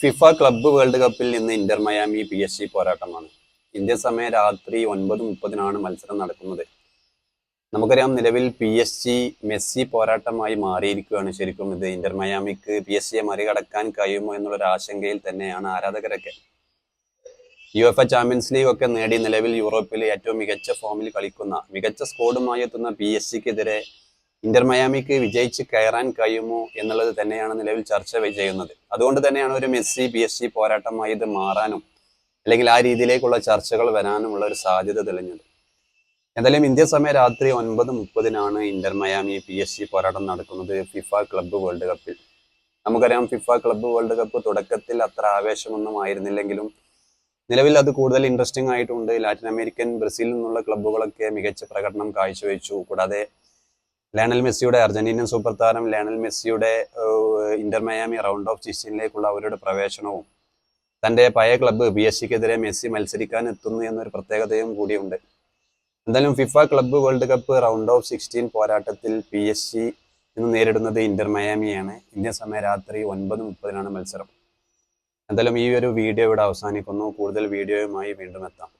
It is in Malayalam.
ഫിഫ ക്ലബ്ബ് വേൾഡ് കപ്പിൽ നിന്ന് inter Miami P S G പോരാട്ടമാണ്. ഇന്ത്യൻ സമയം രാത്രി ഒൻപത് മുപ്പതിനാണ് മത്സരം നടക്കുന്നത്. നമുക്കറിയാം നിലവിൽ പി എസ് ജി മെസ്സി പോരാട്ടമായി മാറിയിരിക്കുകയാണ്. ശരിക്കും ഇത് ഇന്റർ മയാമിക്ക് പി എസ് ജിയെ മറികടക്കാൻ കഴിയുമോ എന്നുള്ളൊരു ആശങ്കയിൽ തന്നെയാണ് ആരാധകരൊക്കെ. U F A champions league ഒക്കെ നേടി നിലവിൽ യൂറോപ്പിലെ ഏറ്റവും മികച്ച ഫോമിൽ കളിക്കുന്ന മികച്ച സ്കോഡുമായി എത്തുന്ന പി എസ് സിക്കെതിരെ ഇന്റർ മയാമിക്ക് വിജയിച്ച് കയറാൻ കഴിയുമോ എന്നുള്ളത് തന്നെയാണ് നിലവിൽ ചർച്ച ചെയ്യുന്നത്. അതുകൊണ്ട് തന്നെയാണ് ഒരു മെസ്സി പി എസ് ജി പോരാട്ടമായി ഇത് മാറാനും അല്ലെങ്കിൽ ആ രീതിയിലേക്കുള്ള ചർച്ചകൾ വരാനുമുള്ള ഒരു സാധ്യത തെളിഞ്ഞത്. എന്തായാലും ഇന്ത്യ സമയം രാത്രി ഒൻപത് മുപ്പതിനാണ് Inter Miami P S G പോരാട്ടം നടക്കുന്നത് ഫിഫ ക്ലബ്ബ് വേൾഡ് കപ്പിൽ. നമുക്കറിയാം ഫിഫ ക്ലബ്ബ് വേൾഡ് കപ്പ് തുടക്കത്തിൽ അത്ര ആവേശമൊന്നും ആയിരുന്നില്ലെങ്കിലും നിലവിൽ അത് കൂടുതൽ ഇൻട്രസ്റ്റിംഗ് ആയിട്ടുണ്ട്. ലാറ്റിൻ അമേരിക്കൻ ബ്രസീലിൽ നിന്നുള്ള ക്ലബ്ബുകളൊക്കെ മികച്ച പ്രകടനം കാഴ്ചവെച്ചു. കൂടാതെ ലയണൽ മെസ്സിയുടെ അർജന്റീനിയൻ സൂപ്പർ താരം ലയണൽ മെസ്സിയുടെ Inter Miami Inter Miami round of സിക്സ്റ്റീനിലേക്കുള്ള അവരുടെ പ്രവേശനവും തന്റെ പഴയ ക്ലബ്ബ് പി എസ് സിക്കെതിരെ മെസ്സി മത്സരിക്കാൻ എത്തുന്നു എന്നൊരു പ്രത്യേകതയും കൂടിയുണ്ട്. എന്തായാലും FIFA club world cup round of sixteen പോരാട്ടത്തിൽ പി എസ് സി ഇന്ന് നേരിടുന്നത് ഇന്റർ മയാമിയാണ്. ഇന്ത്യൻ സമയം രാത്രി ഒൻപത് മുപ്പതിനാണ് മത്സരം. എന്തായാലും ഈ ഒരു വീഡിയോ ഇവിടെ അവസാനിക്കുന്നു. കൂടുതൽ വീഡിയോയുമായി വീണ്ടും എത്താം.